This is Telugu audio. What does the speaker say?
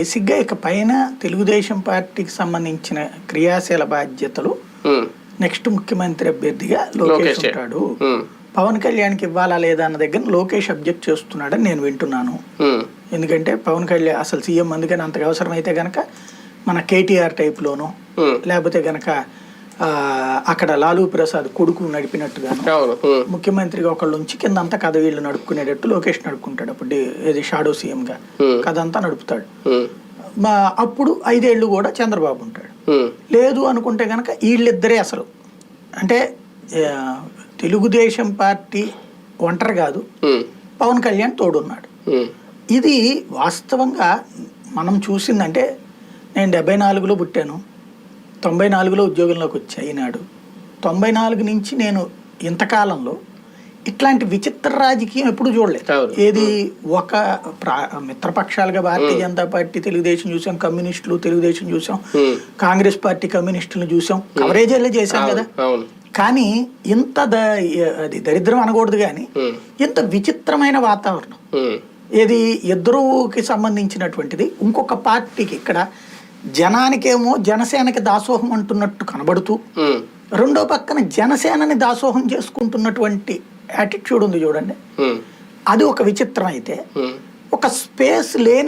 బేసిక్గా ఇక పైన తెలుగుదేశం పార్టీకి సంబంధించిన క్రియాశీల బాధ్యతలు నెక్స్ట్ ముఖ్యమంత్రి అభ్యర్థిగా లోకేష్. ఉంటాడు. పవన్ కళ్యాణ్కి ఇవ్వాలా లేదా అన్న దగ్గర లోకేష్ అబ్జెక్ట్ చేస్తున్నాడని నేను వింటున్నాను. ఎందుకంటే పవన్ కళ్యాణ్ అసలు సీఎం అందుకని అంతగా అవసరమైతే గనక మన కేటీఆర్ టైప్లోనో లేకపోతే గనక అక్కడ లాలూ ప్రసాద్ కొడుకు ఉమ్, ముఖ్యమంత్రిగా ఒకళ్ళు ఉంచి కింద అంతా కథ వీళ్ళు నడుపుకునేటట్టు లోకేష్ నడుపుకుంటాడు అప్పుడు ఇది షాడో సీఎంగా. Hmm. కథ అంతా నడుపుతాడు మా అప్పుడు ఐదేళ్ళు కూడా చంద్రబాబు ఉంటాడు. లేదు అనుకుంటే కనుక వీళ్ళిద్దరే అసలు. అంటే తెలుగుదేశం పార్టీ ఒంటరి కాదు. పవన్ కళ్యాణ్ తోడున్నాడు. ఇది వాస్తవంగా మనం చూసిందంటే నేను డెబ్బై నాలుగులో పుట్టాను. తొంభై నాలుగులో ఉద్యోగంలోకి వచ్చా ఈనాడు తొంభై నాలుగు నుంచి నేను ఇంతకాలంలో ఇట్లాంటి విచిత్ర రాజకీయం ఎప్పుడు చూడలేదు. ఏది ఒక మిత్రపక్షాలుగా భారతీయ జనతా పార్టీ తెలుగుదేశం చూసాం కమ్యూనిస్టులు తెలుగుదేశం చూసాం కాంగ్రెస్ పార్టీ కమ్యూనిస్టులు చూసాం కవరేజీలే చేశాం కదా. కానీ ఇంత అది దరిద్రం అనకూడదు కానీ ఇంత విచిత్రమైన వాతావరణం. ఏది ఇద్దరుకి సంబంధించినటువంటిది ఇంకొక పార్టీకి ఇక్కడ జనానికేమో జనసేనకి దాసోహం అంటున్నట్టు కనబడుతూ రెండో పక్కన జనసేనని దాసోహం చేసుకుంటున్నటువంటి యాటిట్యూడ్ ఉంది చూడండి. అది ఒక విచిత్రం అయితే. ఒక స్పేస్ లేని